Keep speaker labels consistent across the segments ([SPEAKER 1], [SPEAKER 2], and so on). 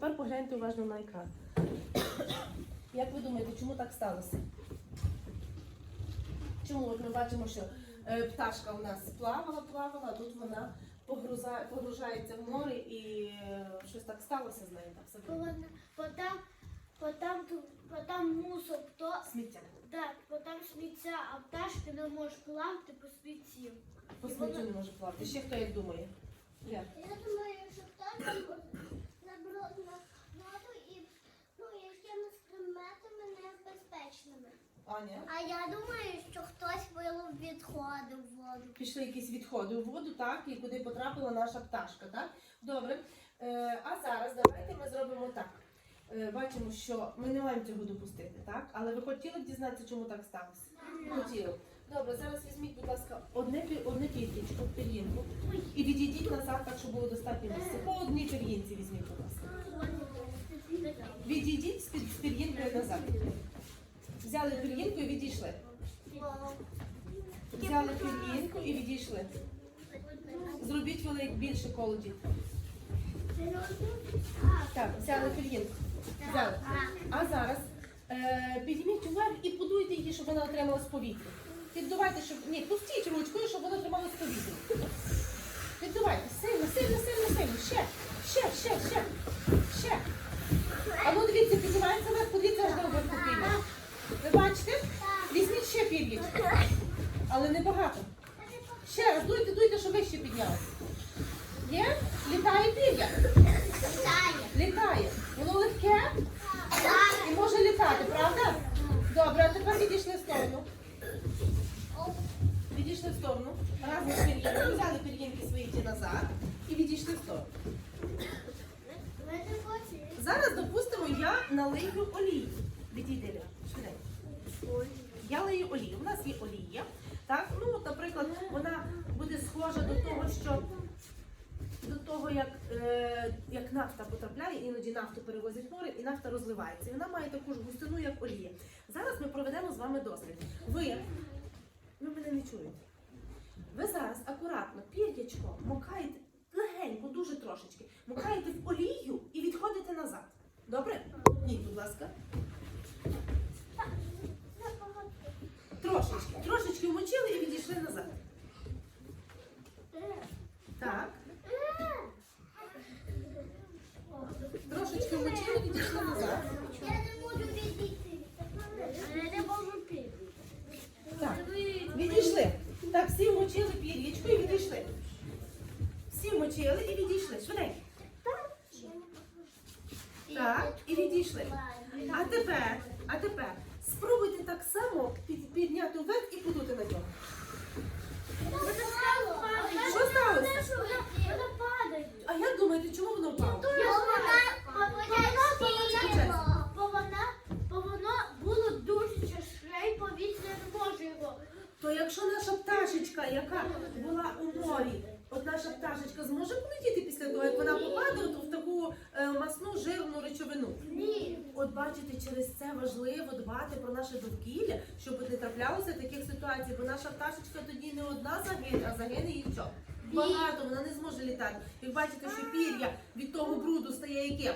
[SPEAKER 1] тепер погляньте уважно на екран. Як ви думаєте, чому так сталося? Чому от ми бачимо, що е, пташка у нас плавала, плавала, а тут вона погружається в море і е, щось так сталося з нею. Так,
[SPEAKER 2] вона- там, бо там мусор, то
[SPEAKER 1] сміття.
[SPEAKER 2] так, бо там сміття, а пташки не можуть плавати по смітті.
[SPEAKER 1] По сміттю не може плавати. Ще хто як думає? Як?
[SPEAKER 2] Я думаю, що пташки
[SPEAKER 1] Аня?
[SPEAKER 2] А я думаю, що хтось вилов відходи в воду.
[SPEAKER 1] Пішли якісь відходи у воду, так, і куди потрапила наша пташка, так? Добре. Е, а зараз давайте ми зробимо так. Е, бачимо, що ми не маємо цього допустити, так? Але ви хотіли б дізнатися, чому так сталося? Хотіли. Добре, зараз візьміть, будь ласка, одне, пі- одне пір'ячко, пір'їнку, і відійдіть назад, так, щоб було достатньо місця. По одній пір'їнці візьміть, Взяли пір'їнку і відійшли. Взяли пір'їнку і відійшли. Зробіть велике більше коло. Так, взяли пір'їнку. Взяли. А зараз е, підніміть вверх і подуйте її, щоб вона отримала з повітря. Піддувайте, щоб. Ні, пустіть ручкою, щоб вона тримала з повітря. Піддувайте. Сильно, сильно, сильно, сильно. Ще, ще, ще, ще, ще. А ну дивіться, піднімається вверх, подивіться аж до верху пір'я. Ви бачите? Візьміть ще пір'ячко. Але не багато. Ще раз дуйте, дуйте, щоб вище піднялося. Є? Літає пір'я. Літає. Літає. Воно легке і може літати, правда? Добре, а тепер відійшли в сторону. Відійшли в сторону. Разом з пір'їнкою. Взяли пір'їнки свої ті назад і відійшли в сторону. Зараз, допустимо, я налию олію. Відійди, швиденько. Я лию олію. У нас є олія. Як, е, як нафта потрапляє, іноді нафту перевозять море, і нафта розливається. І вона має таку ж густину, як олія. Зараз ми проведемо з вами дослід. Ви, ви мене не чуєте. Ви зараз акуратно пір'ячко макаєте легенько, дуже трошечки, мокаєте в олію і відходите назад. Добре? Ні, будь ласка. Трошечки. Трошечки вмочили і відійшли назад. Так. Трошечки вмочили, відійшли назад.
[SPEAKER 2] Я не можу відійти. Я не можу піти.
[SPEAKER 1] Так. Відійшли. Так, всі вмочили річку і відійшли. Всі вмочили і відійшли. Швиденько. Так, і відійшли. А тепер, а тепер спробуйте так само підняти вверх і подути на нього. Що сталося?
[SPEAKER 2] Вона падає.
[SPEAKER 1] А як думаєте, чому воно впало?
[SPEAKER 2] Бо вона, бо воно було дуже тяжке і повітря не може його.
[SPEAKER 1] То якщо наша пташечка, яка була у морі, от наша пташечка зможе полетіти після того, як вона попаде в таку е, масну жирну речовину?
[SPEAKER 2] Ні.
[SPEAKER 1] От бачите, через це важливо дбати про наше довкілля, щоб не траплялося таких ситуацій, бо наша пташечка тоді не одна загине, а загине і що? Багато, вона не зможе літати. Як бачите, що пір'я від того бруду стає яким?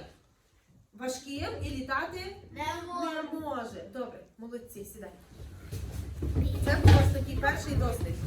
[SPEAKER 1] Важким і літати
[SPEAKER 2] Не
[SPEAKER 1] не може. Добре, молодці, сідай. Це у вас такий перший дослід.